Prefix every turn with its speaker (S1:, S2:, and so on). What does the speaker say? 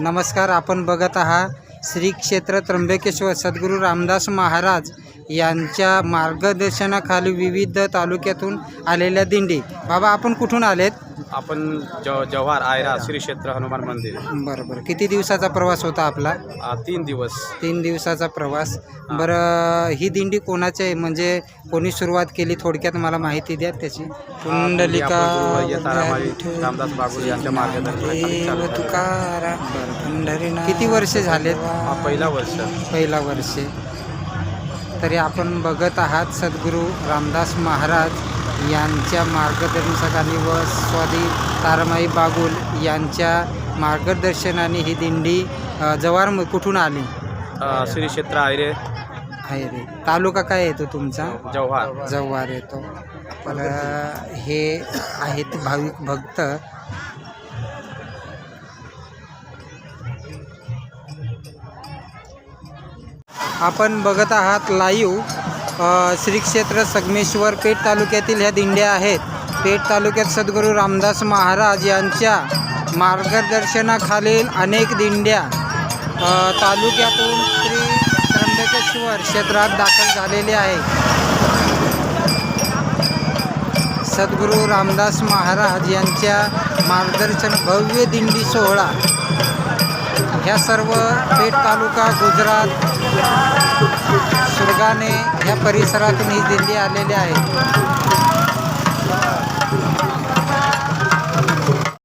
S1: नमस्कार आपण बघत आहात श्री क्षेत्र त्र्यंबकेश्वर सद्गुरू रामदास महाराज यांच्या मार्गदर्शनाखाली विविध तालुक्यातून आलेल्या दिंडी. बाबा आपण कुठून आलेत?
S2: आपण ज जव्हार आयरा श्री क्षेत्र हनुमान मंदिर.
S1: बरं बरं. किती दिवसाचा प्रवास होता आपला?
S2: आ, तीन दिवस.
S1: तीन दिवसाचा प्रवास. बरं ही दिंडी कोणाची आहे? म्हणजे कोणी सुरुवात केली? थोडक्यात मला माहिती द्या त्याची. पुंडलिका
S2: आपण गुरुवर्य तारामाळी रामदास बागुल यांच्या मार्गदर्शनाखाली
S1: देव
S2: चालू आहे.
S1: तुकाराम पंढरीनाथ किती वर्ष झालेत?
S2: हा पहिला वर्ष.
S1: पहिला वर्षे. तरी आपण बघत आहात सद्गुरू रामदास महाराज यांच्या मार्गदर्शनाखाली व स्वादी तारमाई बागुल यांच्या मार्गदर्शनाने ही दिंडी म- कुठून आली?
S2: श्री क्षेत्र आयरे
S1: आहे रे. तालुका काय येतो तुमचा?
S2: जव्हार.
S1: जव्हार येतो. अ, हे आहेत भाविक भक्त. आपण बघत आहात लाईव्ह श्री क्षेत्र संगमेश्वर पेठ तालुक्यातील ह्या दिंड्या आहेत. पेठ तालुक्यात सद्गुरू रामदास महाराज यांच्या मार्गदर्शनाखालील अनेक दिंड्या तालुक्यातून श्री त्र्यंबकेश्वर क्षेत्रात दाखल झालेले आहे सद्गुरू रामदास महाराज यांच्या मार्गदर्शन भव्य दिंडी सोहळा. ह्या सर्व पेठ तालुका गुजरात मार्गाने या परिसरातून ही दिंडी आलेली आहे.